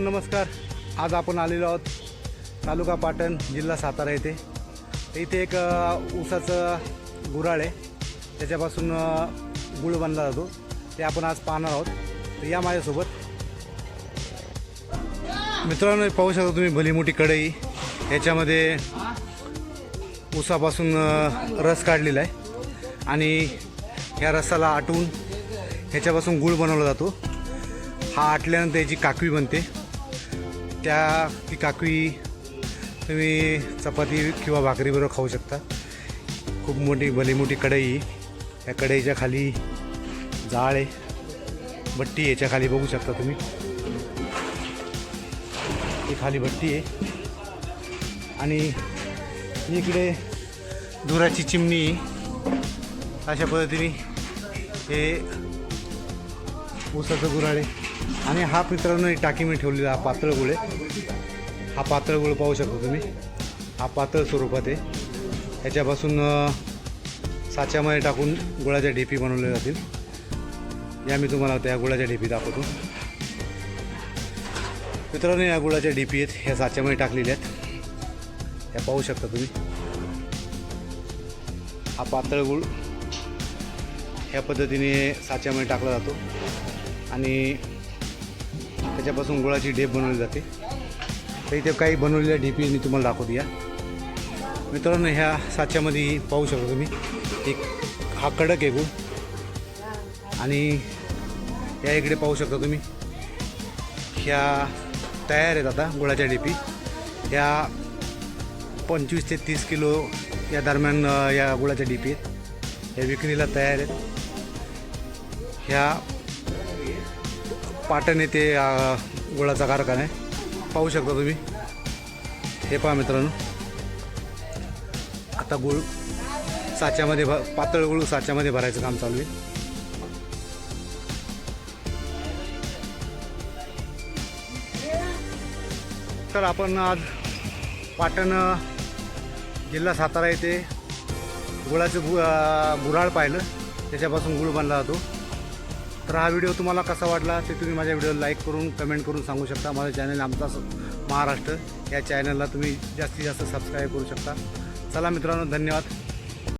मित्रांनो नमस्कार. आज आपण आलेलो आहोत तालुका पाटण जिल्हा सातारा येथे. तर इथे एक ऊसाचं गुराळ आहे. त्याच्यापासून गुळ बनला जातो. ते आपण आज पाहणार आहोत. तर या माझ्यासोबत. मित्रांनो पाहू शकता तुम्ही भली मोठी कढई. याच्यामध्ये ऊसापासून रस काढलेला आहे. आणि ह्या रसाला आटवून ह्याच्यापासून गुळ बनवला जातो. हा आटल्यानंतर याची काकवी बनते. त्या ती काकवी तुम्ही चपाती किंवा भाकरीबरोबर खाऊ शकता. खूप मोठी भली मोठी कढई या कढईच्या खाली जाळ आहे. भट्टी याच्या खाली बघू शकता तुम्ही. ही खाली भट्टी आहे. आणि इकडे धुराची चिमणी अशा पद्धतीने हे ऊसाचं गुराळे आणि हा मित्रांनो टाकी मी ठेवलेला हा पातळ गुळ आहे. हा पातळ गुळ पाहू शकता तुम्ही. हा पातळ स्वरूपात आहे. ह्याच्यापासून साच्यामध्ये टाकून गुळाच्या ढेपी बनवल्या जातील. या मी तुम्हाला त्या गुळाच्या ढेपी दाखवतो. मित्रांनो या गुळाच्या ढेपी आहेत ह्या साच्यामध्ये टाकलेल्या आहेत. ह्या पाहू शकता तुम्ही. हा पातळ गुळ ह्या पद्धतीने साच्यामध्ये टाकला जातो. आणि त्याच्यापासून गुळाची ढेप बनवली जाते. तर इथे काही बनवलेल्या ढेपी मी तुम्हाला दाखवतो या. मित्रांनो ह्या साच्यामध्ये पाहू शकता तुम्ही एक हा कडक आहे गुळ. आणि या इकडे पाहू शकता तुम्ही ह्या तयार आहेत आता गुळाच्या ढेपी. ह्या पंचवीस ते तीस किलो या दरम्यान या गुळाच्या ढेपी आहेत. ह्या विक्रीला तयार आहेत. ह्या पाटण येथे गुळाचा कारखाना आहे. पाहू शकता तुम्ही. हे पहा मित्रांनो. आता गुळ साच्यामध्ये भ पातळ गुळ साच्यामध्ये भरायचं काम चालू आहे. तर आपण आज पाटण जिल्हा सातारा येथे गुळाचं गु गुराळ पाहिलं. त्याच्यापासून गुळ बनला जातो. तर हा व्हिडिओ तुम्हाला कसा वाटला ते तुम्ही माझ्या व्हिडिओला लाईक करून कमेंट करून सांगू शकता. माझं चॅनल आमचा महाराष्ट्र. या चॅनलला तुम्ही जास्तीत जास्त सबस्क्राईब करू शकता. चला मित्रांनो धन्यवाद.